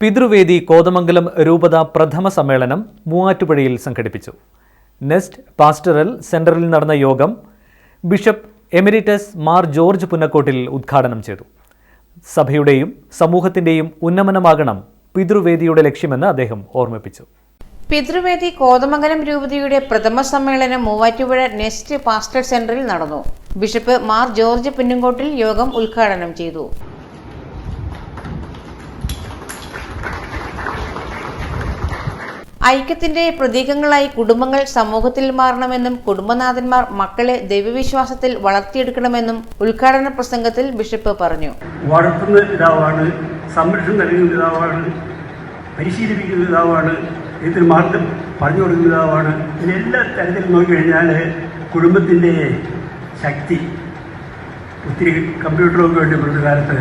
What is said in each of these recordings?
പിതൃവേദി കോതമംഗലം രൂപത പ്രഥമ സമ്മേളനം മൂവാറ്റുപുഴയിൽ സംഘടിപ്പിച്ചു. നെസ്റ്റ് പാസ്റ്ററൽ സെന്ററിൽ നടന്ന യോഗം bishop emeritus Mar George Punnakkottil ഉദ്ഘാടനം ചെയ്തു. സഭയുടെയും സമൂഹത്തിന്റെയും ഉന്നമനമാകണം പിതൃവേദിയുടെ ലക്ഷ്യമെന്ന് അദ്ദേഹം ഓർമ്മിപ്പിച്ചു. പിതൃവേദി കോതമംഗലം രൂപതയുടെ പ്രഥമ സമ്മേളനം മൂവാറ്റുപുഴ നെസ്റ്റ് പാസ്റ്റർ സെന്ററിൽ നടന്നു. ബിഷപ്പ് മാർ ജോർജ് പുന്നങ്കോട്ടിൽ യോഗം ഉദ്ഘാടനം ചെയ്തു. ഐക്യത്തിന്റെ പ്രതീകങ്ങളായി കുടുംബങ്ങൾ സമൂഹത്തിൽ മാറണമെന്നും കുടുംബനാഥന്മാർ മക്കളെ ദൈവവിശ്വാസത്തിൽ വളർത്തിയെടുക്കണമെന്നും ഉദ്ഘാടന പ്രസംഗത്തിൽ ബിഷപ്പ് പറഞ്ഞു. വളർത്തുന്ന പിതാവാണ് സംരക്ഷണം നൽകുന്ന പിതാവാണ് പരിശീലിപ്പിക്കുന്ന പിതാവാണ് ഇതിന് മാർഗം പറഞ്ഞു കൊടുക്കുന്ന പിതാവാണ്. ഇതിനെല്ലാ തരത്തിലും നോക്കിക്കഴിഞ്ഞാൽ കുടുംബത്തിന്റെ ശക്തി ഒത്തിരി കമ്പ്യൂട്ടറൊക്കെ വേണ്ടി ഇപ്പോഴത്തെ കാലത്ത്.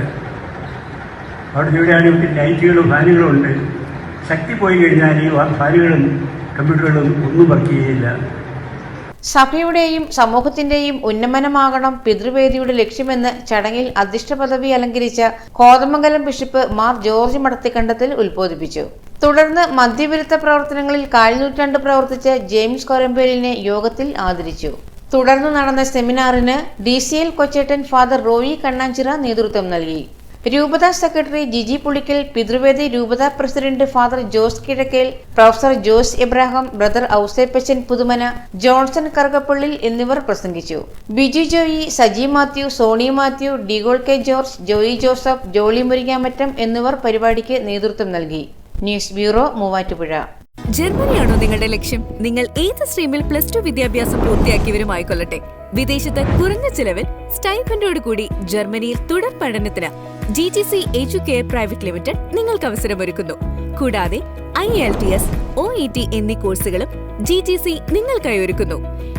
അവിടെ ഇവിടെയാണ് ഒത്തിരി ലൈറ്റുകളും ഫാനുകളും ഉണ്ട്. ശക്തി പോയി കഴിഞ്ഞാൽ ഈ ഫാനുകളും കമ്പ്യൂട്ടറുകളും ഒന്നും വർക്ക് ചെയ്യില്ല സഭയുടെയും സമൂഹത്തിന്റെയും ഉന്നമനമാകണം പിതൃവേദിയുടെ ലക്ഷ്യമെന്ന് ചടങ്ങിൽ അധ്യക്ഷ പദവി അലങ്കരിച്ച കോതമംഗലം ബിഷപ്പ് മാർ ജോർജ് മടത്തിക്കണ്ടത്തിൽ ഉത്ബോധിപ്പിച്ചു. തുടർന്ന് മദ്യവിരുദ്ധ പ്രവർത്തനങ്ങളിൽ കാൽനൂറ്റാണ്ട് പ്രവർത്തിച്ച ജെയിംസ് കൊരമ്പേലിനെ യോഗത്തിൽ ആദരിച്ചു. തുടർന്ന് നടന്ന സെമിനാറിന് D C L Kochettan father Roy Kannanchira നേതൃത്വം നൽകി. രൂപത സെക്രട്ടറി ജിജി പുളിക്കൽ പിതൃവേദി രൂപത president father Jose Kizhakkel professor Jose Abraham brother Ouseppachan Puthumana Johnson Karukappallil എന്നിവർ പ്രസംഗിച്ചു. Biju Joy Saji Mathew Sony Mathew De Gaulle K George Joy Joseph Jolly Muringamattam എന്നിവർ പരിപാടിക്ക് നേതൃത്വം നൽകി. News bureau Muvattupuzha. ജർമ്മനിയാണോ നിങ്ങളുടെ ലക്ഷ്യം? നിങ്ങൾ ഏത് സ്ട്രീമിൽ പ്ലസ് ടു വിദ്യാഭ്യാസം പൂർത്തിയാക്കിയവരുമായിക്കൊള്ളട്ടെ? വിദേശത്ത് കുറഞ്ഞ ചിലവിൽ സ്റ്റൈഫൻഡോട് കൂടി ജർമ്മനിയിൽ തുടർ പഠനത്തിന് G T C Edu Care private limited നിങ്ങൾക്ക് അവസരമൊരുക്കുന്നു. കൂടാതെ IELTS O E T എന്നീ കോഴ്സുകളും ജി ടി സി നിങ്ങൾക്കായി ഒരുക്കുന്നു.